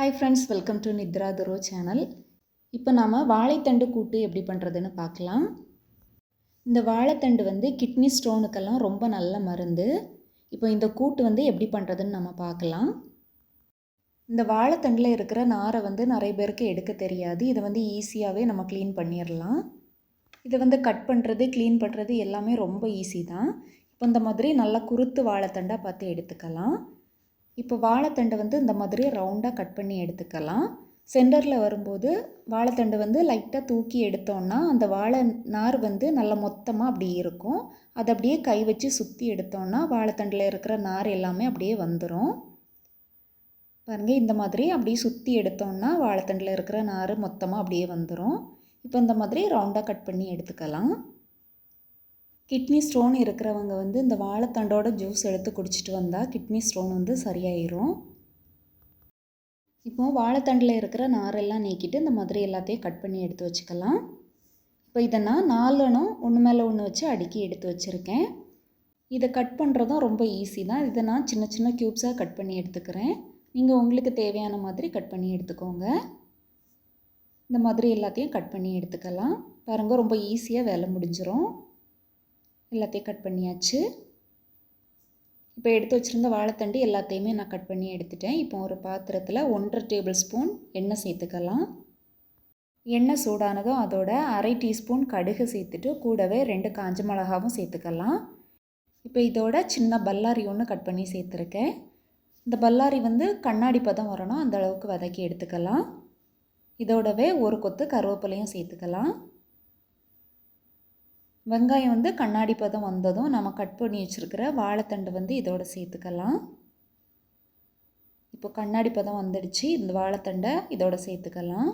Hi friends welcome to Nithra துரோ channel இப்போ நாம் வாழைத்தண்டு கூட்டு எப்படி பண்ணுறதுன்னு பார்க்கலாம். இந்த வாழைத்தண்டு வந்து கிட்னி ஸ்டோனுக்கெல்லாம் ரொம்ப நல்ல மருந்து. இப்போ இந்த கூட்டு வந்து எப்படி பண்ணுறதுன்னு நம்ம பார்க்கலாம். இந்த வாழைத்தண்டில் இருக்கிற நாரை வந்து நிறைய பேருக்கு எடுக்க தெரியாது. இதை வந்து ஈஸியாகவே நம்ம க்ளீன் பண்ணிடலாம் இதை வந்து கட் பண்ணுறது க்ளீன் பண்ணுறது எல்லாமே ரொம்ப ஈஸி தான். இப்போ இந்த மாதிரி நல்லா குருத்து வாழைத்தண்டாக பார்த்து எடுத்துக்கலாம். இப்போ வாழைத்தண்டை வந்து இந்த மாதிரி ரவுண்டாக கட் பண்ணி எடுத்துக்கலாம். சென்டரில் வரும்போது வாழைத்தண்டு வந்து லைட்டாக தூக்கி எடுத்தோன்னா அந்த வாழை நார் வந்து நல்லா மொத்தமாக அப்படியே இருக்கும். அதை அப்படியே கை வச்சு சுற்றி எடுத்தோன்னா வாழைத்தண்டில் இருக்கிற நார் எல்லாமே அப்படியே வந்துடும் பாருங்கள் இந்த மாதிரி அப்படியே சுற்றி எடுத்தோன்னா வாழைத்தண்டில் இருக்கிற நார் மொத்தமாக அப்படியே வந்துடும் இப்போ இந்த மாதிரி ரவுண்டாக கட் பண்ணி எடுத்துக்கலாம். கிட்னி ஸ்டோன் இருக்கிறவங்க வந்து இந்த வாழைத்தண்டோட ஜூஸ் எடுத்து குடிச்சிட்டு வந்தால் கிட்னி ஸ்டோன் வந்து சரியாயிரும். இப்போது வாழைத்தண்டில் இருக்கிற நாரெல்லாம் நீக்கிட்டு இந்த மாதிரி எல்லாத்தையும் கட் பண்ணி எடுத்து வச்சுக்கலாம். இப்போ இதை நான் நாலனும் ஒன்று மேலே ஒன்று வச்சு அடுக்கி எடுத்து வச்சுருக்கேன். இதை கட் பண்ணுறதும் ரொம்ப ஈஸி தான். இதை நான் சின்ன சின்ன க்யூப்ஸாக கட் பண்ணி எடுத்துக்கிறேன். நீங்கள் உங்களுக்கு தேவையான மாதிரி கட் பண்ணி எடுத்துக்கோங்க. இந்த மாதிரி எல்லாத்தையும் கட் பண்ணி எடுத்துக்கலாம். பாருங்கள் ரொம்ப ஈஸியாக வேலை முடிஞ்சிடும் எல்லாத்தையும் கட் பண்ணியாச்சு. இப்போ எடுத்து வச்சுருந்த வாழைத்தண்டு எல்லாத்தையுமே நான் கட் பண்ணி எடுத்துட்டேன். இப்போ ஒரு பாத்திரத்தில் ஒன்றரை டேபிள் ஸ்பூன் எண்ணெய் சேர்த்துக்கலாம். எண்ணெய் சூடானதும் அதோட அரை டீஸ்பூன் கடுகு சேர்த்துட்டு கூடவே ரெண்டு காஞ்ச மிளகாவும் சேர்த்துக்கலாம். இப்போ இதோட சின்ன பல்லாரி ஒன்று கட் பண்ணி சேர்த்துருக்கேன். இந்த பல்லாரி வந்து கண்ணாடி பதம் வரணும். அந்த அளவுக்கு வதக்கி எடுத்துக்கலாம். இதோடவே ஒரு கொத்து கருவேப்பிலையும் சேர்த்துக்கலாம். வெங்காயம் வந்து கண்ணாடி பதம் வந்ததும் நம்ம கட் பண்ணி வச்சுருக்கிற வாழைத்தண்டு வந்து இதோட சேர்த்துக்கலாம். இப்போ கண்ணாடி பதம் வந்துடுச்சு. இந்த வாழைத்தண்டை இதோட சேர்த்துக்கலாம்.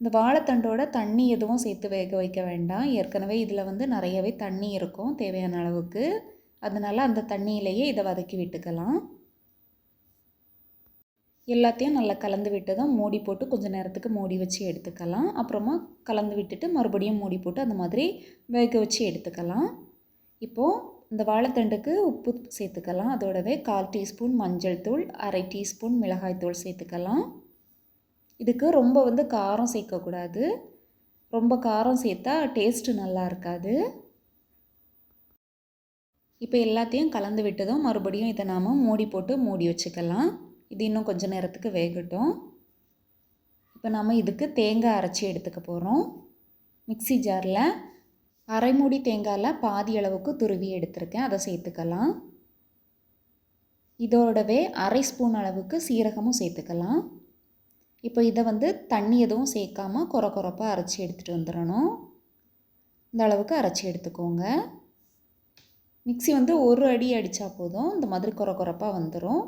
இந்த வாழைத்தண்டோட தண்ணி எதுவும் சேர்த்து வேக வைக்க வேண்டாம். ஏற்கனவே இதில் வந்து நிறையவே தண்ணி இருக்கும் தேவையான அளவுக்கு. அதனால் அந்த தண்ணியிலேயே இதை வதக்கி விட்டுக்கலாம். எல்லாத்தையும் நல்லா கலந்து விட்டு தான் மூடி போட்டு கொஞ்சம் நேரத்துக்கு மூடி வச்சு எடுத்துக்கலாம். அப்புறமா கலந்து விட்டுட்டு மறுபடியும் மூடி போட்டு அந்த மாதிரி வேக வச்சு எடுத்துக்கலாம். இப்போது இந்த வாழைத்தண்டுக்கு உப்பு சேர்த்துக்கலாம். அதோடவே கால் டீஸ்பூன் மஞ்சள் தூள் அரை டீஸ்பூன் மிளகாய் தூள் சேர்த்துக்கலாம். இதுக்கு ரொம்ப வந்து காரம் சேர்க்கக்கூடாது. ரொம்ப காரம் சேர்த்தா டேஸ்ட்டு நல்லா இருக்காது. இப்போ எல்லாத்தையும் கலந்து விட்டதும் மறுபடியும் இதை நாம் மூடி போட்டு மூடி வச்சுக்கலாம். இது இன்னும் கொஞ்சம் நேரத்துக்கு வேகட்டும். இப்போ நம்ம இதுக்கு தேங்காய் அரைச்சி எடுத்துக்க போகிறோம் மிக்சி ஜாரில் அரை மூடி தேங்காயில் பாதி அளவுக்கு துருவி எடுத்திருக்கேன். அதை சேர்த்துக்கலாம். இதோடவே அரை ஸ்பூன் அளவுக்கு சீரகமும் சேர்த்துக்கலாம். இப்போ இதை வந்து தண்ணி எதுவும் சேர்க்காமல் குறை குறைப்பாக அரைச்சி எடுத்துகிட்டு வந்துடணும். இந்த அளவுக்கு அரைச்சி எடுத்துக்கோங்க. மிக்சி வந்து ஒரு அடி அடித்தா போதும். இந்த மாதிரி குறை குறைப்பாக வந்துடும்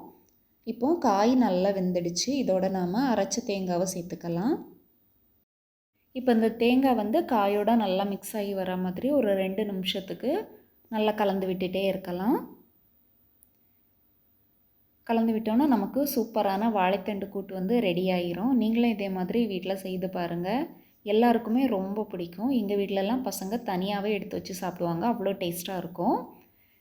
இப்போ காய் நல்லா வெந்துடுச்சு. இதோட நாம் அரைச்ச தேங்காவை சேர்த்துக்கலாம். இப்போ இந்த தேங்காய் வந்து காயோட நல்லா மிக்ஸ் ஆகி வர மாதிரி ஒரு ரெண்டு நிமிஷத்துக்கு நல்லா கலந்து விட்டுட்டே இருக்கலாம். கலந்து விட்டோன்னா நமக்கு சூப்பரான வாழைத்தண்டு கூட்டு வந்து ரெடி ஆகிரும் நீங்களும் இதே மாதிரி வீட்டில் செய்து பாருங்கள் எல்லாருக்குமே ரொம்ப பிடிக்கும். எங்கள் வீட்டிலலாம் பசங்க தனியாகவே எடுத்து வச்சு சாப்பிடுவாங்க. அவ்வளோ டேஸ்ட்டாக இருக்கும்.